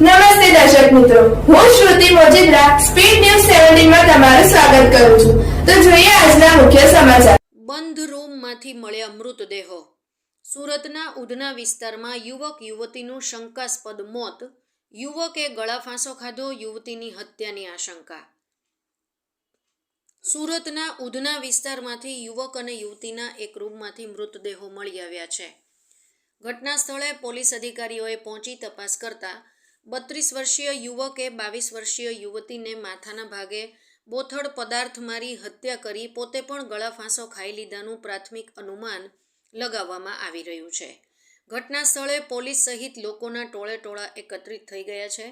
નમસ્તે દર્શક મિત્રો. હું શ્રુતિ મોજીદ્રા સ્પીડ ન્યૂઝ સેવન્ટીનમાં તમારું સ્વાગત કરું છું. તો જોઈએ આજના મુખ્ય સમાચાર. બંધ રૂમમાંથી મળ્યા મૃતદેહો. સુરતના ઉધના વિસ્તારમાં યુવક યુવતીનું શંકાસ્પદ મોત. યુવકે ગળા ફાંસો ખાધો, યુવતીની હત્યાની આશંકા. સુરતના ઉધના વિસ્તારમાંથી યુવક અને યુવતીના એક રૂમમાંથી મૃતદેહો મળી આવ્યા છે. ઘટના સ્થળે પોલીસ અધિકારીઓએ પહોંચી તપાસ કરતા બત્રીસ વર્ષીય યુવકે બાવીસ વર્ષીય યુવતીને માથાના ભાગે બોથડ પદાર્થ મારી હત્યા કરી પોતે પણ ગળાફાંસો ખાઈ લીધાનું પ્રાથમિક અનુમાન લગાવવામાં આવી રહ્યું છે. ઘટના સ્થળે પોલીસ સહિત લોકોના ટોળે ટોળા એકત્રિત થઈ ગયા છે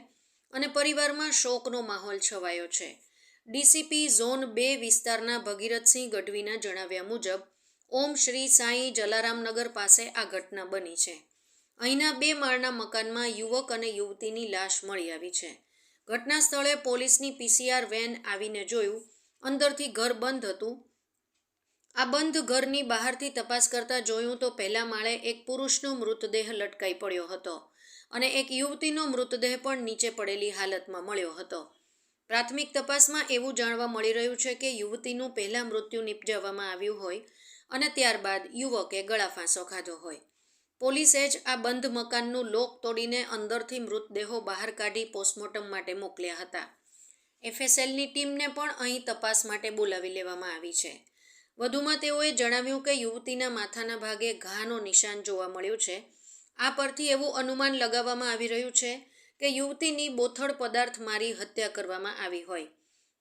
અને પરિવારમાં શોકનો માહોલ છવાયો છે. ડીસીપી ઝોન બે વિસ્તારના ભગીરથસિંહ ગઢવીના જણાવ્યા મુજબ, ઓમ શ્રી સાંઈ જલારામનગર પાસે આ ઘટના બની છે. અહીંના બે માળના મકાનમાં યુવક અને યુવતીની લાશ મળી આવી છે. ઘટના સ્થળે પોલીસની પીસીઆર વેન આવીને જોયું. અંદરથી ઘર બંધ હતું. આ બંધ ઘરની બહારથી તપાસ કરતા જોયું તો પહેલા માળે એક પુરુષનો મૃતદેહ લટકાઈ પડ્યો હતો અને એક યુવતીનો મૃતદેહ પણ નીચે પડેલી હાલતમાં મળ્યો હતો. પ્રાથમિક તપાસમાં એવું જાણવા મળી રહ્યું છે કે યુવતીનું પહેલાં મૃત્યુ નિપજાવવામાં આવ્યું હોય અને ત્યારબાદ યુવકે ગળા ફાંસો ખાધો હોય. પોલીસે જ આ બંધ મકાનનું લોક તોડીને અંદરથી મૃતદેહો બહાર કાઢી પોસ્ટમોર્ટમ માટે મોકલ્યા હતા. એફએસએલની ટીમને પણ અહીં તપાસ માટે બોલાવી લેવામાં આવી છે. વધુમાં તેઓએ જણાવ્યું કે યુવતીના માથાના ભાગે ઘાનો નિશાન જોવા મળ્યું છે. આ પરથી એવું અનુમાન લગાવવામાં આવી રહ્યું છે કે યુવતીની બોથડ પદાર્થ મારી હત્યા કરવામાં આવી હોય.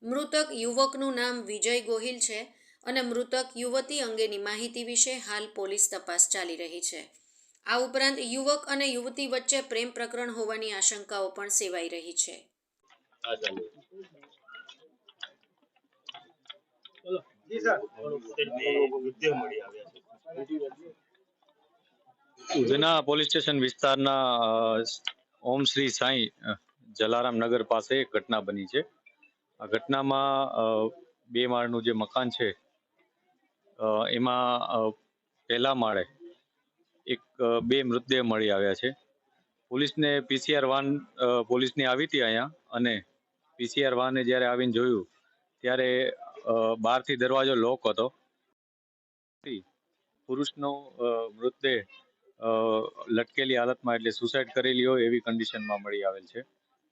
મૃતક યુવકનું નામ વિજય ગોહિલ છે અને મૃતક યુવતી અંગેની માહિતી વિશે હાલ પોલીસ તપાસ ચાલી રહી છે. આ ઉપરાંત યુવક અને યુવતી વચ્ચે પ્રેમ પ્રકરણ હોવાની આશંકાઓ પણ સેવાઈ રહી છે. હા ચાલુ. જી સર. બે મૃતદેહ મળી આવ્યા છે. ઉધના પોલીસ સ્ટેશન વિસ્તારના ઓમ શ્રી સાંઈ જલારામ નગર પાસે એક ઘટના બની છે. આ ઘટનામાં બે માળનું જે મકાન છે એમાં પહેલા માળે એક બે મૃતદેહ મળી આવ્યા છે. પોલીસને પીસીઆર વાન પોલીસની આવી હતી અહીંયા અને પીસીઆર વાને જ્યારે આવીને જોયું ત્યારે બહારથી દરવાજો લોક હતો. પુરુષનો મૃતદેહ લટકેલી હાલતમાં એટલે સુસાઇડ કરેલી હોય એવી કન્ડિશનમાં મળી આવેલ છે.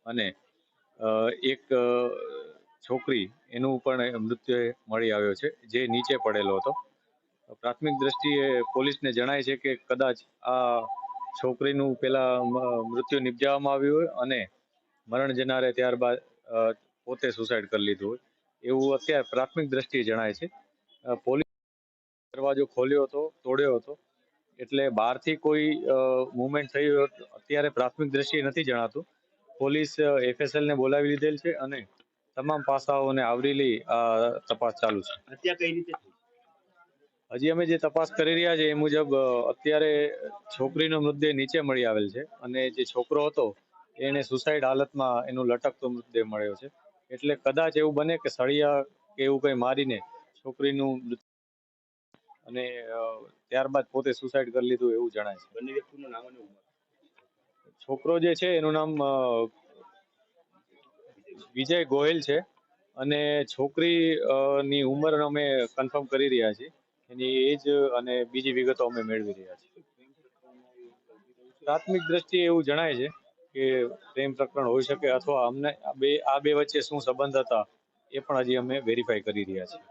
અને એક છોકરી એનું પણ મૃત્યુ મળી આવ્યો છે, જે નીચે પડેલો હતો. પ્રાથમિક દ્રષ્ટિએ પોલીસને જણાય છે કે કદાચ આ છોકરીનું પેલા મૃત્યુ નિપજાવવામાં આવ્યું હોય અને મરણ જનારે ત્યારબાદ પોતે સુસાઇડ કરી લીધું હોય. એવું અત્યારે પ્રાથમિક દ્રષ્ટિએ જણાય છે. પોલીસ દરવાજો ખોલ્યો હતો, તોડ્યો હતો. એટલે બહારથી કોઈ મુવમેન્ટ થઈ અત્યારે પ્રાથમિક દ્રષ્ટિએ નથી જણાતું. પોલીસ એફએસએલ ને બોલાવી લીધેલ છે અને તમામ પાસાઓને આવરી લઈ તપાસ ચાલુ છે. હત્યા કઈ રીતે હજી અમે જે તપાસ કરી રહ્યા છે એ મુજબ અત્યારે છોકરીનો મૃતદેહ નીચે મળી આવેલ છે અને જે છોકરો હતો એને સુસાઇડ હાલતમાં એનું લટકતો મૃતદેહ મળ્યો છે. એટલે કદાચ એવું બને કે સળિયા કે એવું કંઈ મારીને છોકરીનું અને ત્યારબાદ પોતે સુસાઇડ કરી લીધું એવું જણાય છે. બંને વ્યક્તિનું નામ અને છોકરો જે છે એનું નામ વિજય ગોહિલ છે. અને છોકરી ની ઉંમર અમે કન્ફર્મ કરી રહ્યા છીએ. એની એજ અને બીજી વિગતો અમે મેળવી રહ્યા છીએ. પ્રાથમિક દ્રષ્ટિએ એવું જણાય છે કે પ્રેમ પ્રકરણ હોઈ શકે અથવા અમને બે, આ બે વચ્ચે શું સંબંધ હતા એ પણ હજી અમે વેરીફાઈ કરી રહ્યા છીએ.